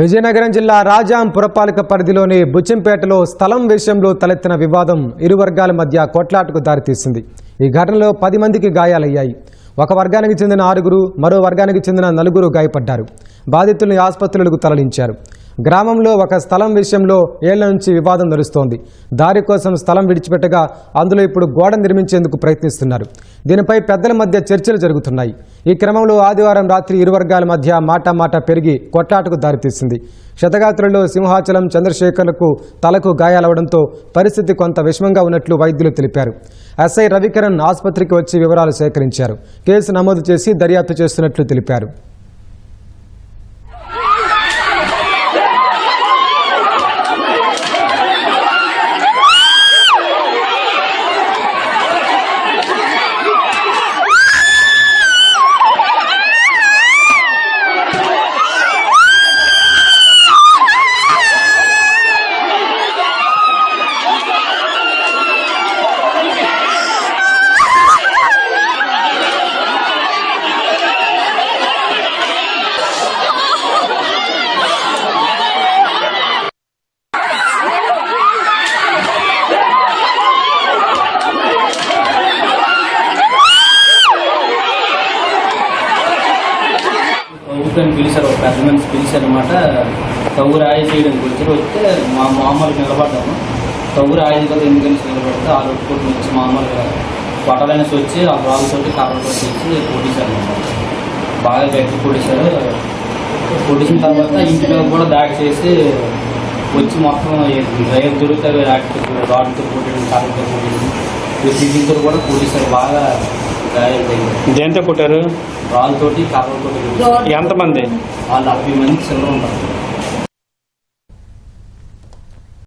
విజయనగరం జిల్లా రాజాం పురపాలక పరిధిలోని బుచ్చంపేటలో స్థలం విషయంలో తలెత్తిన వివాదం ఇరు వర్గాల మధ్య కొట్లాటకు దారితీసింది. ఈ ఘటనలో పది మందికి గాయాలయ్యాయి. ఒక వర్గానికి చెందిన ఆరుగురు మరో వర్గానికి చెందిన నలుగురు గాయపడ్డారు. బాధితుల్ని ఆసుపత్రులకు తరలించారు. గ్రామంలో ఒక స్థలం విషయంలో ఏళ్ళ నుంచి వివాదం నడుస్తోంది. దారి కోసం స్థలం విడిచిపెట్టగా అందులో ఇప్పుడు గోడ నిర్మించేందుకు ప్రయత్నిస్తున్నారు. దీనిపై పెద్దల మధ్య చర్చలు జరుగుతున్నాయి. ఈ క్రమంలో ఆదివారం రాత్రి ఇరు వర్గాల మధ్య మాటామాట మాట పెరిగి కొట్లాటకు దారితీసింది. శతగాత్రుల్లో సింహాచలం చంద్రశేఖర్లకు తలకు గాయాలవడంతో పరిస్థితి కొంత విషమంగా ఉన్నట్లు వైద్యులు తెలిపారు. ఎస్ఐ రవికరణ్ ఆసుపత్రికి వచ్చి వివరాలు సేకరించారు. కేసు నమోదు చేసి దర్యాప్తు చేస్తున్నట్లు తెలిపారు. అని పిలిచారు ఒక పెద్ద మనిషి పిలిచారు అనమాట తవ్వు రాయి చేయడానికి వచ్చారు వస్తే మా మామూలు నిలబడ్డాము. తవ్వు రాయి కదా ఎందుకని నిలబడితే ఆ రోజు కోట్ల నుంచి మామూలుగా కొట్టాలనేసి వచ్చి ఆ రాళ్ళతోటి కర్రతో వచ్చి కొట్టేశారు అనమాట బాగా గట్టి కొట్టేశారు. కొట్టేసిన తర్వాత ఇంట్లో కూడా దాడి చేసి వచ్చి మొత్తం డ్రైవర్ దొరుకుతారు రాడ్తో కొట్టడం కర్రతో కొట్టడం వీటితో కూడా కొట్టేశారు. బాగా గాయాలు దేంతో కొట్టారు? రాళ్ళతోటి కొట్టేశారు. ఎంతమంది వాళ్ళు అరవై మంది చిల్లర ఉంటారు